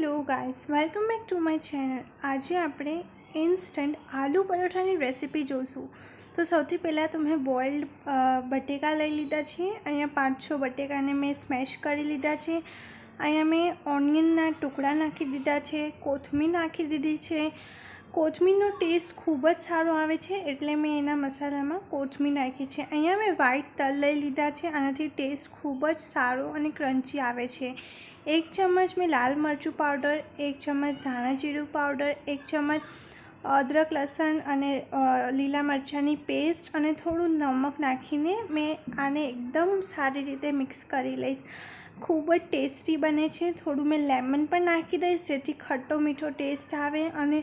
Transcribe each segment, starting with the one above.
Hello guys welcome back to my channel આજે આપણે instant આલુ પરોઠાની recipe જોઈશું તો સૌથી પહેલાં તો મેં બોઇલ્ડ બટેકા લઈ લીધા છે. અહીંયા પાંચ છ બટેકાને મેં સ્મેશ કરી લીધા છે. અહીંયા મેં ઓનિયનના ટુકડા નાખી દીધા છે, કોથમીર નાખી દીધી છે કોથમીરનો ટેસ્ટ ખૂબ જ સારો આવે છે એટલે મેં એના મસાલામાં કોથમીર નાખી છે. અહીંયા મેં વ્હાઈટ તલ લઈ લીધા છે, આનાથી ટેસ્ટ ખૂબ જ સારો અને ક્રન્ચી આવે છે. એક ચમચ મેં લાલ મરચું પાવડર એક ચમચ ધાણા જીરું પાવડર એક ચમચ અદરક લસણ અને લીલા મરચાંની પેસ્ટ અને થોડું નમક નાખીને મેં આને એકદમ સારી રીતે મિક્સ કરી લઈશ. ખૂબ જ ટેસ્ટી બને છે. થોડું મેં લેમન પણ નાખી દઈશ, જેથી ખટ્ટો મીઠો ટેસ્ટ આવે અને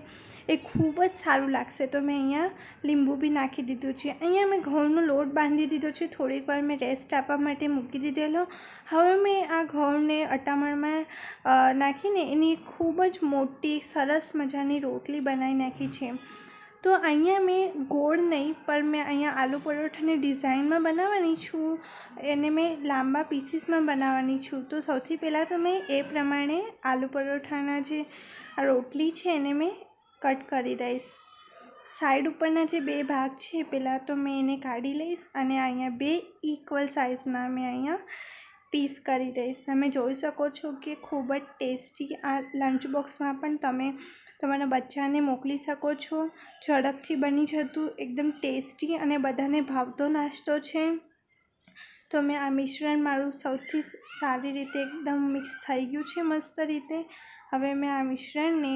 એ ખૂબ જ સારું લાગશે. તો મેં અહીંયા લીંબુ બી નાખી દીધું છે. અહીંયા મેં ઘઉંનો લોટ બાંધી દીધો છે. થોડીક વાર મેં રેસ્ટ આપવા માટે મૂકી દીધેલો. હવે મેં આ ઘઉંને અટામણમાં નાખીને એની ખૂબ જ મોટી, સરસ મજાની રોટલી બનાવી નાખી છે. તો અહીંયા મેં ગોળ નહીં, પણ મેં અહીંયા આલુ પરોઠાની ડિઝાઇનમાં બનાવવાની છું. એને મેં લાંબા પીસીસમાં બનાવવાની છું. તો સૌથી પહેલાં તો મેં એ પ્રમાણે આલુ પરોઠાના જે રોટલી છે એને મેં કટ કરી દઈશ. સાઈડ ઉપરના જે બે ભાગ છે, પહેલાં તો મેં એને કાઢી લઈશ અને અહીંયા બે ઇક્વલ સાઇઝના મેં અહીંયા પીસ કરી દઈશ. તમે જોઈ શકો છો કે ખૂબ જ ટેસ્ટી આ લંચ બોક્સમાં પણ તમે તમારા બચ્ચાને મોકલી શકો છો? ઝડપથી બની જતું, એકદમ ટેસ્ટી અને બધાને ભાવતો નાસ્તો છે. તો મેં આ મિશ્રણ મારું સૌથી સારી રીતે એકદમ મિક્સ થઈ ગયું છે, મસ્ત રીતે. હવે મેં આ મિશ્રણને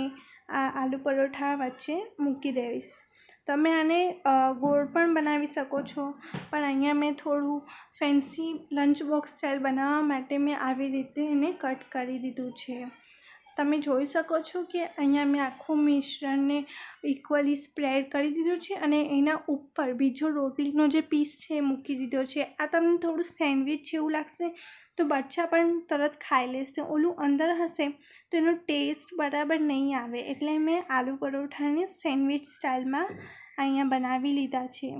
આ આલુ પરોઠા વચ્ચે મૂકી દઈશ. તમે આને ગોળ પણ બનાવી શકો છો. પણ અહીંયા મેં થોડું ફેન્સી લંચ બોક્સ સ્ટાઇલ બનાવવા માટે મેં આવી રીતે એને કટ કરી દીધું છે. તમે જોઈ શકો છો કે અહીંયા મેં આખું મિશ્રણને ઇક્વલી સ્પ્રેડ કરી દીધું છે અને એના ઉપર બીજો રોટલીનો જે પીસ છે મૂકી દીધો છે. આ તમને થોડું સેન્ડવિચ જેવું લાગશે તો બચ્ચા પણ તરત ખાઈ લેશે. ઓલું અંદર હશે તો એનો ટેસ્ટ બરાબર નહીં આવે એટલે મેં આલુ પરોઠાને સેન્ડવિચ સ્ટાઇલમાં અહીંયા બનાવી લીધા છે.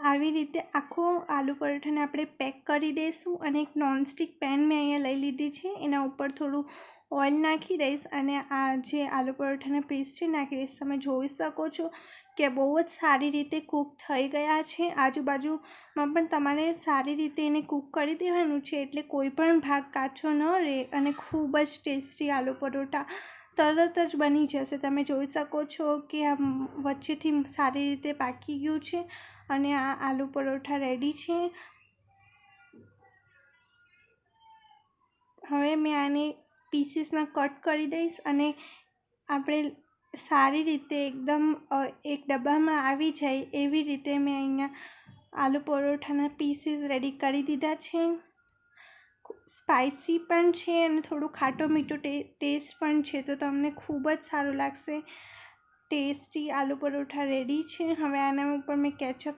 આવી રીતે આખો આલુ પરોઠાને આપણે પેક કરી દઈશું અને એક નોનસ્ટિક પેન મેં અહીંયા લઈ લીધી છે. એના ઉપર થોડું ઓઇલ નાખી દઈશ અને આ જે આલુ પરોઠાના પીસ છે નાખી દઈશ તમે જોઈ શકો છો કે બહુ જ સારી રીતે કૂક થઈ ગયા છે. આજુબાજુમાં પણ તમારે સારી રીતે એને કૂક કરી દેવાનું છે એટલે કોઈ પણ ભાગ કાચો ન રહે અને ખૂબ જ ટેસ્ટી આલુ પરોઠા તરત જ બની જશે. તમે જોઈ શકો છો કે આ વચ્ચેથી સારી રીતે પાકી ગયું છે અને આ આલુ પરોઠા રેડી છે. હવે મેં આને પીસીસના કટ કરી દઈશ અને આપણે સારી રીતે એકદમ એક ડબ્બામાં આવી જાય એવી રીતે મેં અહીંયા આલુ પરોઠાના પીસીસ રેડી કરી દીધા છે. સ્પાઇસી પણ છે અને થોડું ખાટો મીઠો ટેસ્ટ પણ છે, તો તમને ખૂબ જ સારું લાગશે. ટેસ્ટી આલુ પરોઠા રેડી છે. હવે આના ઉપર મેં કેચઅપ